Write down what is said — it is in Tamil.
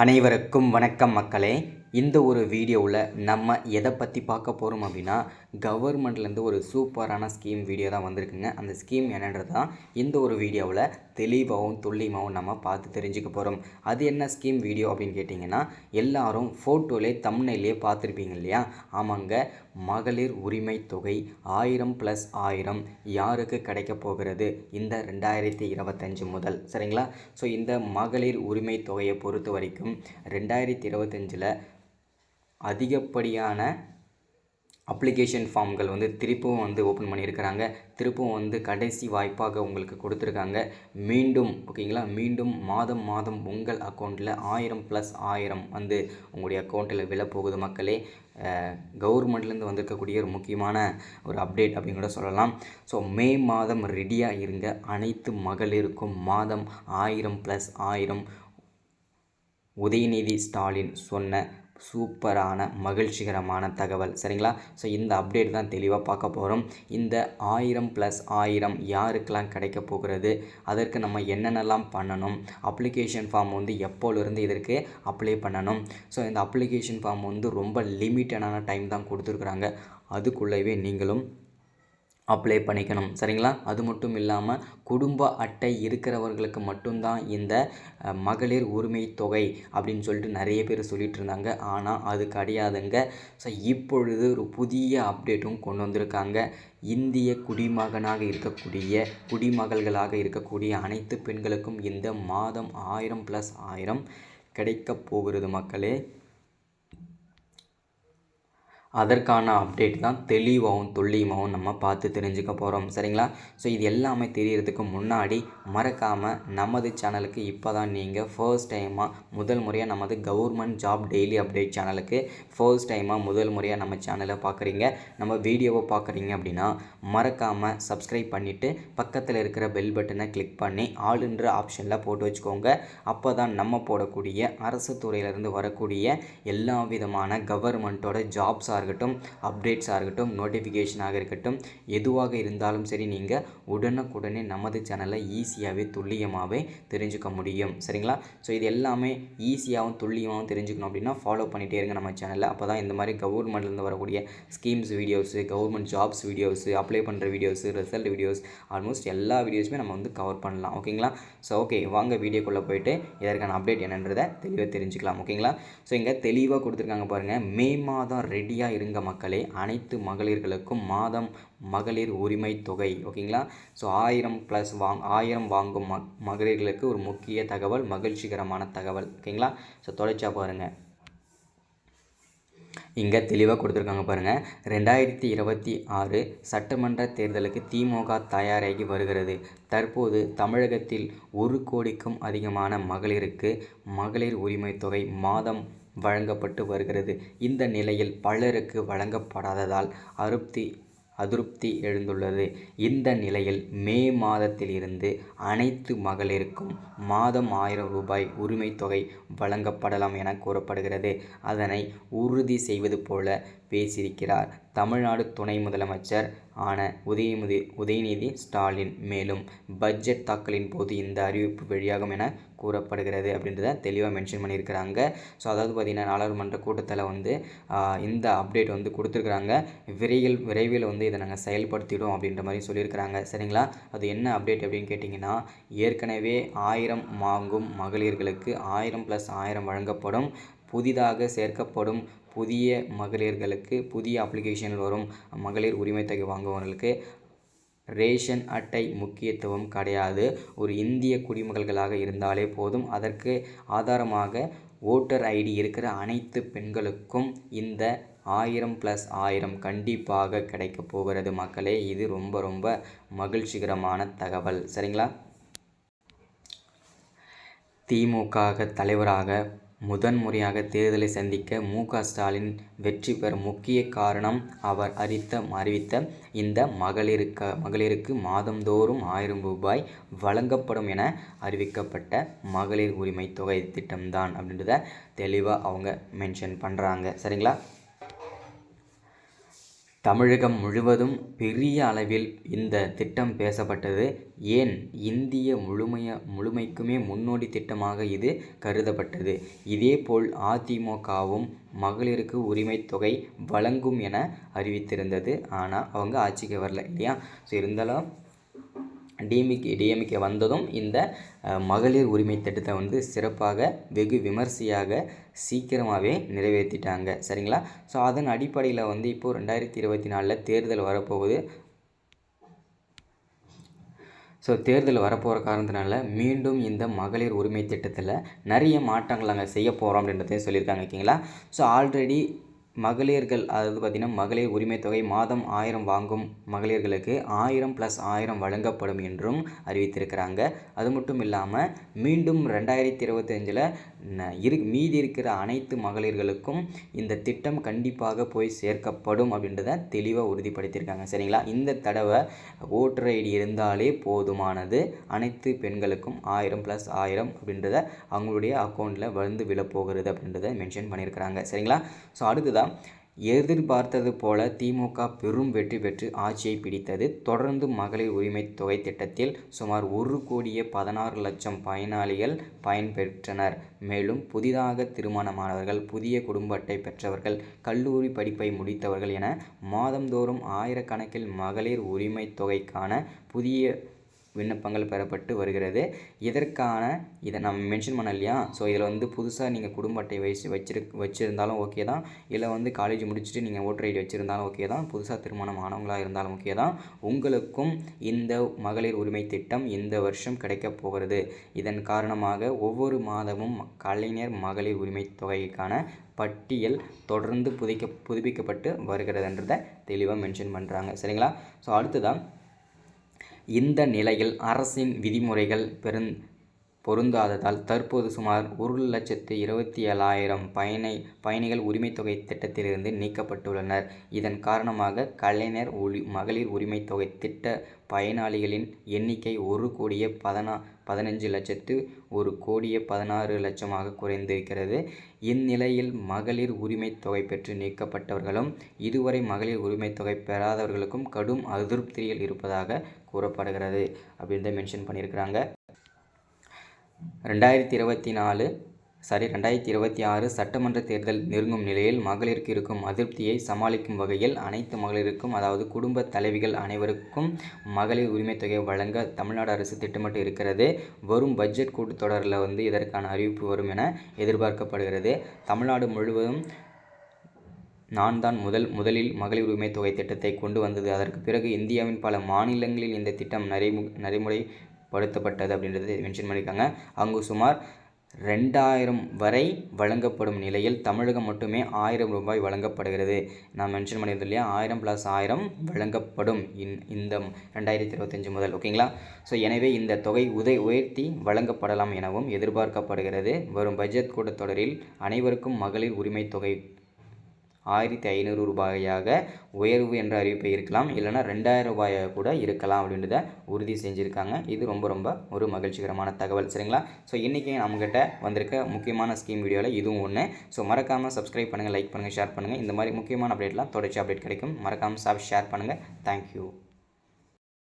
அனைவருக்கும் வணக்கம் மக்களே. இந்த ஒரு வீடியோவில் நம்ம எதை பற்றி பார்க்க போகிறோம் அப்படின்னா கவர்மெண்ட்லேருந்து ஒரு சூப்பரான ஸ்கீம் வீடியோ தான் வந்திருக்குங்க. அந்த ஸ்கீம் என்னன்றது தான் இந்த ஒரு வீடியோவில் தெளிவாகவும் துல்லியமாகவும் நம்ம பார்த்து தெரிஞ்சுக்க போகிறோம் அது என்ன ஸ்கீம் வீடியோ அப்படின்னு கேட்டிங்கன்னா எல்லாரும் ஃபோட்டோலே தம்னையிலே பார்த்துருப்பீங்க இல்லையா? ஆமாங்க மகளிர் உரிமை தொகை ஆயிரம் ப்ளஸ் ஆயிரம் யாருக்கு கிடைக்க போகிறது? இந்த ரெண்டாயிரத்தி இருபத்தஞ்சு முதல். சரிங்களா? ஸோ இந்த மகளிர் உரிமை தொகையை பொறுத்த வரைக்கும் ரெண்டாயிரத்தி இருபத்தஞ்சில் அதிகப்படியான அப்ளிகேஷன் ஃபார்ம்கள் வந்து திருப்பவும் வந்து ஓப்பன் பண்ணியிருக்கிறாங்க. திருப்பவும் வந்து கடைசி வாய்ப்பாக உங்களுக்கு கொடுத்துருக்காங்க. மீண்டும் ஓகேங்களா மீண்டும் மாதம் மாதம் உங்கள் அக்கௌண்ட்டில் ஆயிரம் ப்ளஸ் ஆயிரம் வந்து உங்களுடைய அக்கௌண்ட்டில் விழப்போகுது மக்களே. கவர்மெண்ட்லேருந்து வந்திருக்கக்கூடிய ஒரு முக்கியமான ஒரு அப்டேட் அப்படின்னு கூட சொல்லலாம். ஸோ மே மாதம் ரெடியாக இருங்க. அனைத்து மகளிருக்கும் மாதம் ஆயிரம் ப்ளஸ் ஆயிரம் உதயநிதி ஸ்டாலின் சொன்ன சூப்பரான மகிழ்ச்சிகரமான தகவல். சரிங்களா? ஸோ இந்த அப்டேட் தான் தெளிவாக பார்க்க போகிறோம் இந்த ஆயிரம் ப்ளஸ் ஆயிரம் யாருக்கெல்லாம் கிடைக்க போகிறது? அதற்கு நம்ம என்னென்னலாம் பண்ணணும்? அப்ளிகேஷன் ஃபார்ம் வந்து எப்போலேருந்து இதற்கு அப்ளை பண்ணணும்? ஸோ இந்த அப்ளிகேஷன் ஃபார்ம் வந்து ரொம்ப லிமிட்டடான டைம் தான் கொடுத்துருக்குறாங்க. அதுக்குள்ளவே நீங்களும் அப்ளை பண்ணிக்கணும். சரிங்களா? அது மட்டும் இல்லாமல் குடும்ப அட்டை இருக்கிறவர்களுக்கு மட்டும்தான் இந்த மகளிர் உரிமை தொகை அப்படின்னு சொல்லிட்டு நிறைய பேர் சொல்லிட்டு இருந்தாங்க. ஆனால் அது கிடையாதுங்க. ஸோ இப்பொழுது ஒரு புதிய அப்டேட்டும் கொண்டு வந்திருக்காங்க. இந்திய குடிமகனாக இருக்கக்கூடிய குடிமகள்களாக இருக்கக்கூடிய அனைத்து பெண்களுக்கும் இந்த மாதம் ஆயிரம் ப்ளஸ் ஆயிரம் கிடைக்கப் போகிறது மக்களே. அதற்கான அப்டேட் தான் தெளிவாகவும் துல்லியமாகவும் நம்ம பார்த்து தெரிஞ்சுக்க போகிறோம் சரிங்களா? ஸோ இது எல்லாமே தெரியறதுக்கு முன்னாடி மறக்காமல் நமது சேனலுக்கு இப்போ தான் நீங்கள் ஃபர்ஸ்ட் டைமாக முதல் முறையாக நமது கவர்மெண்ட் ஜாப் டெய்லி அப்டேட் சேனலுக்கு ஃபர்ஸ்ட் டைமாக முதல் முறையாக நம்ம சேனலை பார்க்குறீங்க நம்ம வீடியோவை பார்க்குறீங்க அப்படின்னா மறக்காமல் சப்ஸ்கிரைப் பண்ணிவிட்டு பக்கத்தில் இருக்கிற பெல் பட்டனை கிளிக் பண்ணி ஆளுன்ற ஆப்ஷனில் போட்டு வச்சுக்கோங்க. அப்போ தான் நம்ம போடக்கூடிய அரசு துறையிலேருந்து வரக்கூடிய எல்லா விதமான கவர்மெண்ட்டோட ஜாப்ஸாக இருக்கட்டும் அப்டேட்ஸாக இருக்கட்டும் நோட்டிஃபிகேஷனாக இருக்கட்டும் எதுவாக இருந்தாலும் சரி நீங்கள் உடனுக்குடனே நமது சேனலை ஈஸியாகவே துல்லியமாகவே தெரிஞ்சுக்க முடியும். சரிங்களா? ஸோ இது எல்லாமே ஈஸியாகவும் துல்லியமாகவும் தெரிஞ்சுக்கணும் அப்படின்னா ஃபாலோ பண்ணிகிட்டே இருங்க நம்ம சேனலில் அப்போ தான் இந்த மாதிரி கவர்மெண்ட்லேருந்து வரக்கூடிய schemes videos government jobs videos apply பண்ணுற வீடியோஸு ரிசல்ட் வீடியோஸ் ஆல்மோஸ்ட் எல்லா வீடியோஸுமே நம்ம வந்து கவர் பண்ணலாம். ஓகேங்களா ஸோ ஓகே வாங்க வீடியோக்குள்ளே போயிட்டு இதற்கான அப்டேட் என்னன்றதை தெளிவாக தெரிஞ்சுக்கலாம். ஓகேங்களா ஸோ இங்கே தெளிவாக கொடுத்துருக்காங்க பாருங்கள் மே மாதம் ரெடியாக இருங்க மக்களே. அனைத்து மகளிர்களுக்கும் மாதம் மகளிர் உரிமை தொகை ஓகேங்களா? ஸோ ஆயிரம் ப்ளஸ் வாங் ஆயிரம் வாங்கும் ம மகளிர்களுக்கு ஒரு முக்கிய தகவல் மகிழ்ச்சிகரமான தகவல் ஓகேங்களா? ஸோ தொலைச்சா பாருங்கள் இங்கே தெளிவாக கொடுத்துருக்காங்க பாருங்கள் ரெண்டாயிரத்தி இருபத்தி ஆறு சட்டமன்ற தேர்தலுக்கு திமுக தயாராகி வருகிறது. தற்போது தமிழகத்தில் ஒரு கோடிக்கும் அதிகமான மகளிருக்கு மகளிர் உரிமை தொகை மாதம் வழங்கப்பட்டு வருகிறது. இந்த நிலையில் பலருக்கு வழங்கப்படாததால் அருப்தி அதிருப்தி எழுந்துள்ளது. இந்த நிலையில் மே மாதத்திலிருந்து அனைத்து மகளிருக்கும் மாதம் ஆயிரம் ரூபாய் உரிமை தொகை வழங்கப்படலாம் என கூறப்படுகிறது. அதனை உறுதி செய்வது போல பேசியிருக்கிறார். தமிழ்நாடு துணை முதலமைச்சர் ஆன உதயநிதி உதயநிதி ஸ்டாலின் மேலும் பட்ஜெட் தாக்கலின் போது இந்த அறிவிப்பு வெளியாகும் என கூறப்படுகிறது அப்படின்றத தெளிவாக மென்ஷன் பண்ணியிருக்கிறாங்க. ஸோ அதாவது பார்த்திங்கன்னா நாடாளுமன்ற கூட்டத்தில் வந்து இந்த அப்டேட் வந்து கொடுத்துருக்குறாங்க. விரைவில் விரைவில் வந்து இதை நாங்கள் செயல்படுத்திடும் அப்படின்ற மாதிரி சொல்லியிருக்கிறாங்க. சரிங்களா? அது என்ன அப்டேட் அப்படின்னு கேட்டிங்கன்னா ஏற்கனவே ஆயிரம் வாங்கும் மகளிர்களுக்கு ஆயிரம் ப்ளஸ் ஆயிரம் வழங்கப்படும். புதிதாக சேர்க்கப்படும் புதிய மகளிர்களுக்கு புதிய அப்ளிகேஷன் வரும். மகளிர் உரிமை தொகை வாங்குபவர்களுக்கு ரேஷன் அட்டை முக்கியத்துவம் கிடையாது. ஒரு இந்திய குடிமகள்களாக இருந்தாலே போதும். அதற்கு ஆதாரமாக ஓட்டர் ஐடி இருக்கிற அனைத்து பெண்களுக்கும் இந்த ஆயிரம் ப்ளஸ் ஆயிரம் கண்டிப்பாக கிடைக்க போகிறது மக்களே. இது ரொம்ப ரொம்ப மகிழ்ச்சிகரமான தகவல். சரிங்களா? திமுக தலைவராக முதன்முறையாக தேர்தலை சந்திக்க மு. க. ஸ்டாலின் வெற்றி பெற முக்கிய காரணம் அவர் அறித்த அறிவித்த இந்த மகளிருக்க மகளிருக்கு மாதந்தோறும் ஆயிரம் ரூபாய் வழங்கப்படும் என அறிவிக்கப்பட்ட மகளிர் உரிமை தொகை திட்டம்தான் அப்படின்றத தெளிவாக அவங்க மென்ஷன் பண்ணுறாங்க சரிங்களா? தமிழகம் முழுவதும் பெரிய அளவில் இந்த திட்டம் பேசப்பட்டது. ஏன்? இந்திய முழுமைய முழுமைக்குமே முன்னோடி திட்டமாக இது கருதப்பட்டது. இதேபோல் அதிமுகவும் மகளிருக்கு உரிமை தொகை வழங்கும் என அறிவித்திருந்தது. ஆனால் அவங்க ஆட்சிக்கு வரல இல்லையா? ஸோ இருந்தாலும் டிஎம்கே டிஎம்கே வந்ததும் இந்த மகளிர் உரிமை திட்டத்தை வந்து சிறப்பாக வெகு விமர்சையாக சீக்கிரமாகவே நிறைவேற்றிட்டாங்க. சரிங்களா? ஸோ அதன் அடிப்படையில் வந்து இப்போது ரெண்டாயிரத்தி இருபத்தி நாலில் தேர்தல் வரப்போகுது. ஸோ தேர்தல் வரப்போகிற காரணத்தினால மீண்டும் இந்த மகளிர் உரிமை திட்டத்தில் நிறைய மாற்றங்கள் அங்கே செய்ய போகிறோம் அப்படின்றதையும் சொல்லியிருக்காங்க ஓகேங்களா? ஸோ ஆல்ரெடி மகளிர்கள் அதாவது பார்த்திங்கன்னா மகளிர் உரிமை தொகை மாதம் ஆயிரம் வாங்கும் மகளிர்களுக்கு ஆயிரம் ப்ளஸ் ஆயிரம் வழங்கப்படும் என்றும் அறிவித்திருக்கிறாங்க. அது மட்டும் இல்லாமல் மீண்டும் ரெண்டாயிரத்தி இருபத்தஞ்சில் இரு மீதி இருக்கிற அனைத்து மகளிர்களுக்கும் இந்த திட்டம் கண்டிப்பாக போய் சேர்க்கப்படும் அப்படின்றத தெளிவாக உறுதிப்படுத்தியிருக்காங்க. சரிங்களா? இந்த தடவை ஓட்டர் ஐடி இருந்தாலே போதுமானது. அனைத்து பெண்களுக்கும் ஆயிரம் ப்ளஸ் ஆயிரம் அப்படின்றத அவங்களுடைய அக்கௌண்ட்டில் வந்து விழப்போகிறது அப்படின்றத மென்ஷன் பண்ணியிருக்கிறாங்க. சரிங்களா? ஸோ அடுத்ததாக எதிர்பார்த்தது போல திமுக பெரும் வெற்றி பெற்று ஆட்சியை பிடித்தது. தொடர்ந்து மகளிர் உரிமை தொகை திட்டத்தில் சுமார் ஒரு கோடியே பதினாறு லட்சம் பயனாளிகள் பயன்பெற்றனர். மேலும் புதிதாக திருமணமானவர்கள் புதிய குடும்ப அட்டை பெற்றவர்கள் கல்லூரி படிப்பை முடித்தவர்கள் என மாதந்தோறும் ஆயிரக்கணக்கில் மகளிர் உரிமை தொகைக்கான புதிய விண்ணப்பங்கள் பெறப்பட்டு வருகிறது. இதற்கான இதை நம்ம மென்ஷன் பண்ண இல்லையா ஸோ இதில் வந்து புதுசாக நீங்கள் குடும்ப அட்டை வயசு வச்சிரு வச்சுருந்தாலும் ஓகே தான். இல்லை வந்து காலேஜ் முடிச்சுட்டு நீங்கள் ஓட்டர் ஐடி வச்சுருந்தாலும் ஓகே தான். புதுசாக திருமணம் ஆனவங்களாக இருந்தாலும் ஓகே தான். உங்களுக்கும் இந்த மகளிர் உரிமை திட்டம் இந்த வருஷம் கிடைக்கப் போகிறது. இதன் காரணமாக ஒவ்வொரு மாதமும் கலைஞர் மகளிர் உரிமை தொகைக்கான பட்டியல் தொடர்ந்து புதிக்க புதுப்பிக்கப்பட்டு வருகிறதுன்றதை தெளிவாக மென்ஷன் பண்ணுறாங்க சரிங்களா? ஸோ அடுத்ததான் இந்த நிலையில் அரசின் விதிமுறைகள் பெருந் பொருந்தாததால் தற்போது சுமார் ஒரு லட்சத்து இருபத்தி ஏழாயிரம் பயணி பயணிகள் உரிமைத்தொகை திட்டத்திலிருந்து நீக்கப்பட்டுள்ளனர். இதன் காரணமாக கலைஞர் ஒளி மகளிர் உரிமைத்தொகை திட்ட பயனாளிகளின் எண்ணிக்கை ஒரு கோடியே பதினா பதினஞ்சு லட்சத்து ஒரு கோடியே பதினாறு லட்சமாக குறைந்திருக்கிறது. இந்நிலையில் மகளிர் உரிமைத்தொகை பெற்று நீக்கப்பட்டவர்களும் இதுவரை மகளிர் உரிமைத்தொகை பெறாதவர்களுக்கும் கடும் அதிருப்தியில் இருப்பதாக கூறப்படுகிறது. அப்படின்னு மென்ஷன் பண்ணியிருக்கிறாங்க. ரெண்டாயிரத்தி இருபத்தி நாலு சாரி ரெண்டாயிரத்தி இருபத்தி ஆறு சட்டமன்ற தேர்தல் நெருங்கும் நிலையில் மகளிருக்கு இருக்கும் அதிருப்தியை சமாளிக்கும் வகையில் அனைத்து மகளிருக்கும் அதாவது குடும்ப தலைவிகள் அனைவருக்கும் மகளிர் உரிமை தொகை வழங்க தமிழ்நாடு அரசு திட்டமிட்டு இருக்கிறது. வரும் பட்ஜெட் கூட்டத்தொடரில் வந்து இதற்கான அறிவிப்பு வரும் என எதிர்பார்க்கப்படுகிறது. தமிழ்நாடு முழுவதும் நான் தான் முதல் முதலில் மகளிர் உரிமை தொகை திட்டத்தை கொண்டு வந்தது. அதற்கு பிறகு இந்தியாவின் பல மாநிலங்களில் இந்த திட்டம் நடைமு நடைமுறை படுத்தப்பட்டது அப்படின்றது மென்ஷன் பண்ணியிருக்காங்க. அங்கு சுமார் ரெண்டாயிரம் வரை வழங்கப்படும் நிலையில் தமிழகம் மட்டுமே ஆயிரம் ரூபாய் வழங்கப்படுகிறது. நான் மென்ஷன் பண்ணியிருந்தோம் இல்லையா? ஆயிரம் ப்ளஸ் ஆயிரம் வழங்கப்படும் இன் இந்த ரெண்டாயிரத்தி இருபத்தஞ்சு முதல். ஓகேங்களா ஸோ எனவே இந்த தொகை உதை உயர்த்தி வழங்கப்படலாம் எனவும் எதிர்பார்க்கப்படுகிறது. வரும் பட்ஜெட் கூட்டத்தொடரில் அனைவருக்கும் மகளிர் உரிமை தொகை ஆயிரத்தி ஐநூறு ரூபாயாக உயர்வு என்ற அறிவிப்பு இருக்கலாம் இல்லைனா ரெண்டாயிரம் ரூபாயாக கூட இருக்கலாம் அப்படின்றத உறுதி செஞ்சுருக்காங்க. இது ரொம்ப ரொம்ப ஒரு மகிழ்ச்சிகரமான தகவல் சரிங்களா? ஸோ இன்றைக்கி நம்மக்கிட்ட வந்திருக்க முக்கியமான ஸ்கீம் வீடியோவில் இதுவும் ஒன்று ஸோ மறக்காமல் சப்ஸ்கிரைப் பண்ணுங்கள் லைக் பண்ணுங்கள் ஷேர் பண்ணுங்கள் இந்த மாதிரி முக்கியமான அப்டேட்லாம் தொடர்ச்சி அப்டேட் கிடைக்கும். மறக்காமல் சாப் ஷேர் பண்ணுங்கள் தேங்க்யூ